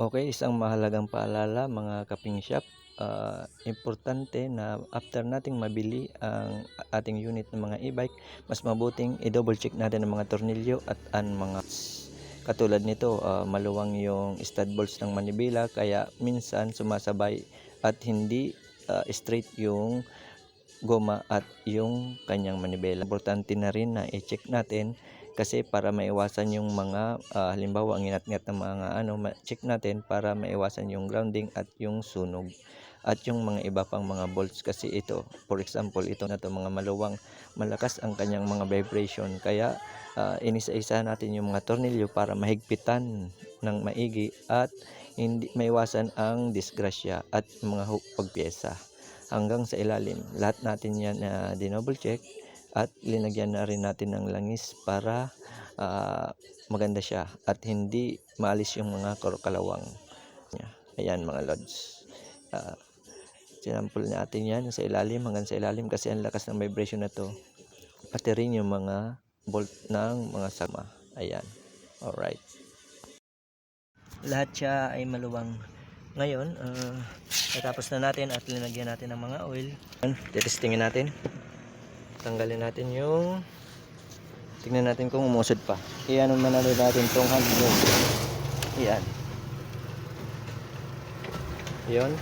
Okay, isang mahalagang paalala mga kaping shop. Ah, importante na after nating mabili ang ating unit ng mga e-bike, mas mabuting i-double check natin ang mga tornilyo at ang mga katulad nito, ah, maluwang yung stud bolts ng manibela kaya minsan sumasabay at hindi ah, straight yung goma at yung kanyang manibela. Importante na rin na i-check natin kasi para maiwasan yung mga ah, halimbawa ang inat-ngat ng mga ano ma-check natin para maiwasan yung grounding at yung sunog at yung mga iba pang mga bolts. Kasi ito for example ito na to mga maluwang malakas ang kanyang mga vibration. Kaya ah, inisa-isa natin yung mga tornilyo para mahigpitan ng maigi at hindi maiwasan ang disgrasya at mga hu- pagpiyesa hanggang sa ilalim. Lahat natin yan na dinoble check at linagyan na rin natin ng langis para ah, maganda siya at hindi maalis yung mga kalawang niya. Ayan mga lods. Uh, sinampol natin yan sa ilalim hanggang sa ilalim kasi ang lakas ng vibration na to. Pati rin yung mga bolt ng mga sama. Ayan. Alright. Lahat siya ay maluwang. Ngayon, ah, natapos na natin at linagyan natin ng mga oil. Ayan, Titestingin natin tanggalin natin yung tingnan natin kung umusod pa. Iyan naman natin natin tong hand iyan yun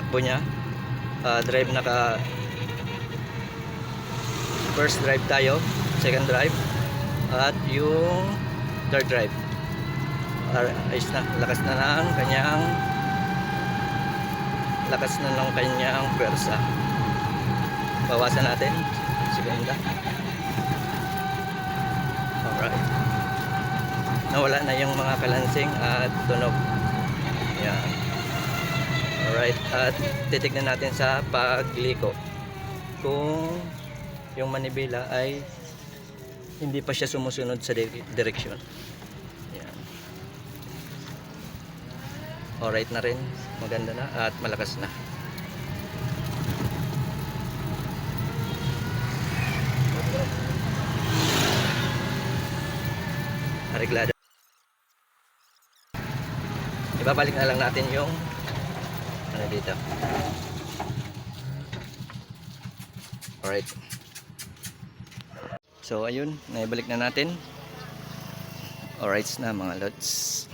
takbo niya. Ah, drive naka first drive tayo second drive at yung third drive. Ayos na lakas na ng kanyang lakas na ng kanyang pwersa. Bawasan natin segunda alright. Nawala na yung mga kalansing at tunog. Yan Alright, at titignan natin sa pagliko kung yung manibela ay hindi pa siya sumusunod sa di- direksyon. Yan. Alright na rin, maganda na at malakas na. Areglado. Ibabalik na lang natin yung ano dito alright. So ayun. Naibalik na natin. Alright na mga lods